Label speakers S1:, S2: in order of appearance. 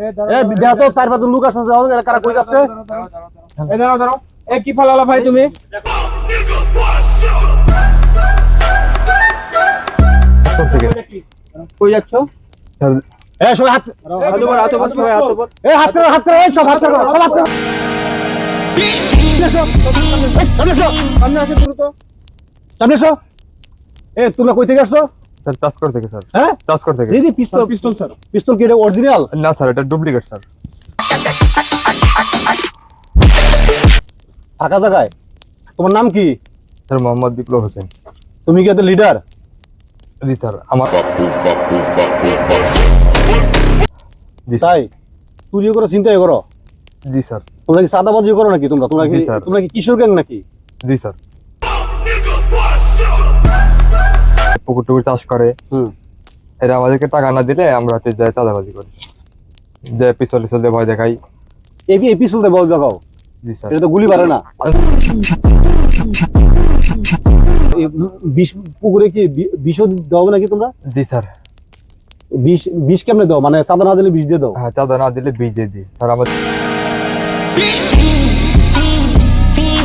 S1: এ চার পাঁচজন লোক আছে কারা কই যাচ্ছে?
S2: এই দাঁড়াও দাঁড়াও এ কি ফালালা ভাই তুমি? কই যাচ্ছ?
S1: এ সবাই হাত
S2: হাত উপর হাত উপর সবাই হাত উপর
S1: এ হাত হাত সব হাত সব হাত সামনে এসো।
S2: সামনে আসো দ্রুত।
S1: সামনে এসো। এ তোমরা কই থেকে আসছো?
S3: স্যার টাস্কর থেকে স্যার।
S1: হ্যাঁ?
S3: টাস্কর থেকে।
S1: দিদি পিস্তল
S2: পিস্তল স্যার।
S1: পিস্তল কি এটা অরিজিনাল
S3: না স্যার এটা ডুপ্লিকেট স্যার।
S1: ফাঁকা জায়গায়? তোমার নাম কি?
S3: স্যার মোহাম্মদ বিপ্লব হোসেন।
S1: তুমি কি এত লিডার
S3: জি স্যার আমার জি
S1: তাই? চুরিও করো চিন্তাই করো?
S3: জি স্যার।
S1: তোমরা কি চাঁদাবাজি করো নাকি তোমরা? তোমরা কি তোমরা কি কিশোর গ্যাং নাকি?
S3: জি স্যার। পুকুর টুকুর চাষ করে। এরা আমাদেরকে টাকা না দিলে আমরা হচ্ছে যে চাঁদাবাজি করি। যে পিছল টিছল দিয়ে ভয় দেখাই।
S1: এই এই পিস্তল দিয়ে বল দেখাও?
S3: জি স্যার।
S1: এটা তো গুলি পারে না। বিষ পুকুরে কি বিষও দাও নাকি তোমরা?
S3: জি স্যার।
S1: বিষ বিষ কেমনে দাও? মানে চাঁদা না দিলে বিষ দিয়ে দাও?
S3: হ্যাঁ চাঁদা না দিলে বিষ দিয়ে দিই। স্যার আমাদের